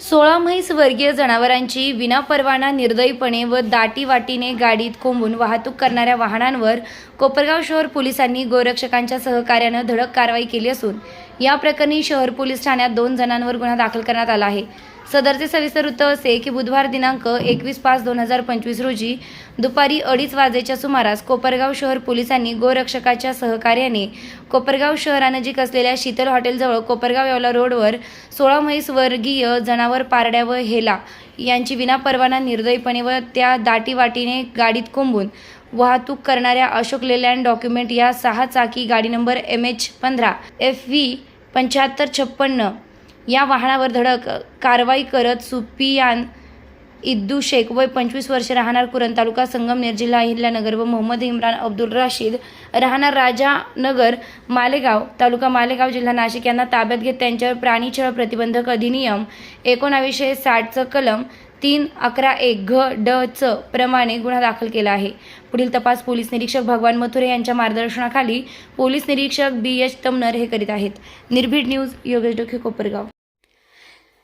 सोळा म्हैस वर्गीय जनावरांची विनापरवाना निर्दयीपणे व दाटीवाटीने गाडीत कोंबून वाहतूक करणाऱ्या वाहनांवर कोपरगाव शहर पोलिसांनी गोरक्षकांच्या सहकार्यानं धडक कारवाई केली असून या प्रकरणी शहर पोलीस ठाण्यात दोन जणांवर गुन्हा दाखल करण्यात आला आहे. सदरचे सविस्तर वृत्त असे की बुधवार दिनांक एकवीस पाच दोन हजार पंचवीस रोजी दुपारी अडीच वाजेच्या सुमारास कोपरगाव शहर पोलिसांनी गोरक्षकाच्या सहकार्याने कोपरगाव शहरानजीक असलेल्या शीतल हॉटेलजवळ कोपरगाव येवला रोडवर सोळा म्हैस वर्गीय जनावर पारड्या व हेला. यांची विनापरवाना निर्दयीपणे व त्या दाटीवाटीने गाडीत कोंबून वाहतूक करणाऱ्या अशोक लेलँड डॉक्युमेंट या सहा चाकी गाडी नंबर एम एच पंधरा एफ व्ही पंच्याहत्तर छप्पन्न या वाहनावर धडक कारवाई करत सुपियान इद्दू शेख वय पंचवीस वर्षे राहणार कुरण तालुका संगमनेर जिल्हा अहिल्यानगर व मोहम्मद इम्रान अब्दुल राशीद. राहणार राजानगर मालेगाव तालुका मालेगाव जिल्हा नाशिक. यांना ताब्यात घेत त्यांच्यावर प्राणीछळ प्रतिबंधक अधिनियम एकोणावीसशे साठचं कलम तीन अकरा एक घ ड च प्रमाणे गुन्हा दाखल केला आहे. पुढील तपास पोलीस निरीक्षक भगवान मथुरे यांच्या मार्गदर्शनाखाली पोलीस निरीक्षक बी एच तमनर हे करीत आहेत. निर्भीड न्यूज योगेश डोखे कोपरगाव.